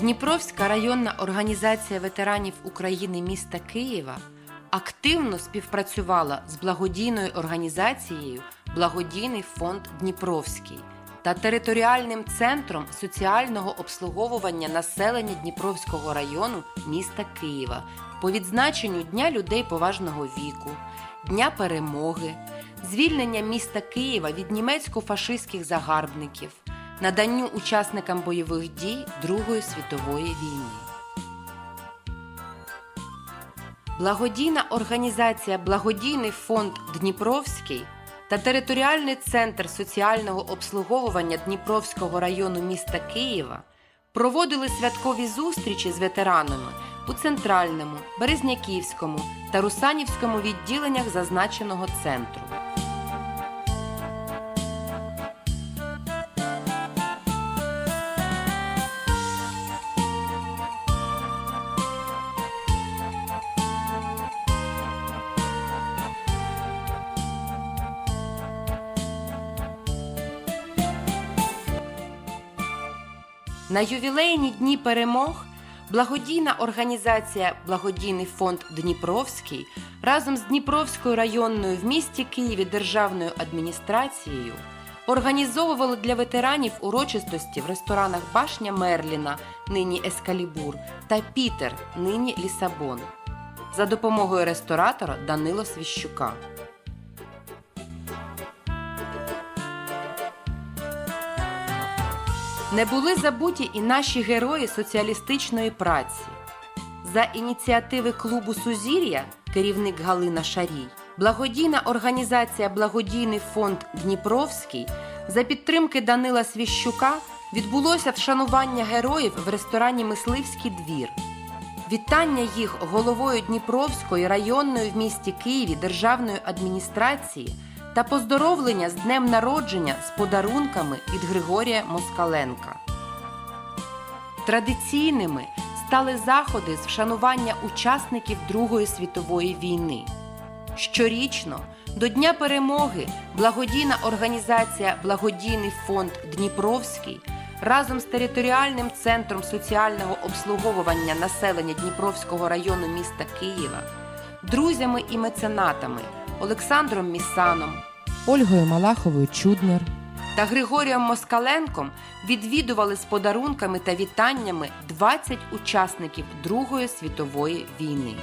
Дніпровська районна організація ветеранів України міста Києва активно співпрацювала з благодійною організацією Благодійний фонд Дніпровський та територіальним центром соціального обслуговування населення Дніпровського району міста Києва по відзначенню Дня людей поважного віку, Дня перемоги, звільнення міста Києва від німецько-фашистських загарбників, наданню учасникам бойових дій Другої світової війни. Благодійна організація Благодійний фонд Дніпровський та територіальний центр соціального обслуговування Дніпровського району міста Києва проводили святкові зустрічі з ветеранами у центральному, Березняківському та Русанівському відділеннях зазначеного центру. На ювілейні дні перемог благодійна організація Благодійний фонд Дніпровський разом з Дніпровською районною в місті Києві державною адміністрацією організовували для ветеранів урочистості в ресторанах Башня Мерліна, нині Ескалібур, та Пітер, нині Лісабон, за допомогою ресторатора Данило Свіщука. Не були забуті і наші герої соціалістичної праці. За ініціативи клубу Сузір'я, керівник Галина Шарій, благодійна організація Благодійний фонд Дніпровський за підтримки Данила Свіщука відбулося вшанування героїв в ресторані Мисливський двір. Вітання їх головою Дніпровської районної в місті Києві державної адміністрації та поздоровлення з днем народження з подарунками від Григорія Москаленка. Традиційними стали заходи з вшанування учасників Другої світової війни. Щорічно до Дня перемоги благодійна організація Благодійний фонд Дніпровський разом з територіальним центром соціального обслуговування населення Дніпровського району міста Києва, друзями і меценатами Олександром Місаном, Ольгою Малаховою Чуднер, та Григорієм Москаленком відвідували з подарунками та вітаннями 20 учасників Другої світової війни.